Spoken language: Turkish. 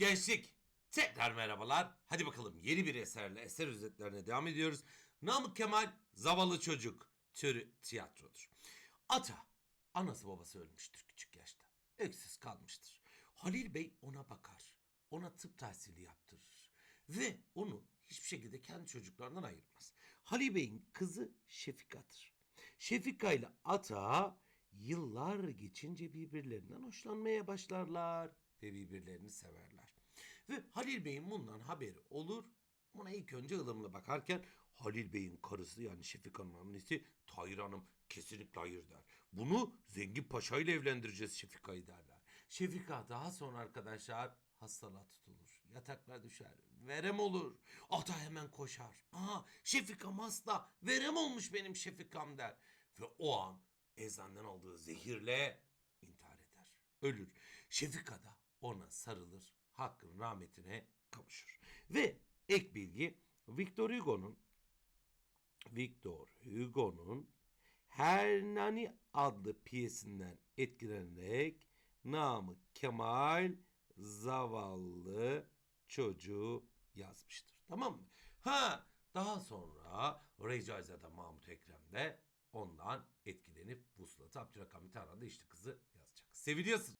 Gençlik tekrar merhabalar. Hadi bakalım yeni bir eserle eser özetlerine devam ediyoruz. Namık Kemal Zavallı Çocuk türü tiyatrodur. Ata anası babası ölmüştür küçük yaşta. Öksüz kalmıştır. Halil Bey ona bakar. Ona tıp tahsili yaptırır. Ve onu hiçbir şekilde kendi çocuklarından ayırmaz. Halil Bey'in kızı Şefika'dır. Şefika ile Ata yıllar geçince birbirlerinden hoşlanmaya başlarlar ve birbirlerini severler. Ve Halil Bey'in bundan haberi olur. Buna ilk önce ılımlı bakarken Halil Bey'in karısı yani Şefika'nın annesi Tahir Hanım kesinlikle hayır der. Bunu Zengin Paşa ile evlendireceğiz Şefika'yı derler. Şefika daha sonra arkadaşlar hastalığa tutulur. Yataklara düşer. Verem olur. Ata hemen koşar. Aha Şefikam hasta. Verem olmuş benim Şefikam der. Ve o an eczaneden aldığı zehirle intihar eder. Ölür. Şefika da ona sarılır. Hakkın rahmetine kavuşur. Ve ek bilgi Victor Hugo'nun Victor Hugo'nun Hernani adlı piyesinden etkilenerek Namık Kemal zavallı çocuğu yazmıştır. Tamam mı? Ha daha sonra Recaizade Mahmut Ekrem de ondan etkilenip Vuslat Abdülhakamit Tarhan'da işte kızı yazacak. Seviliyorsun.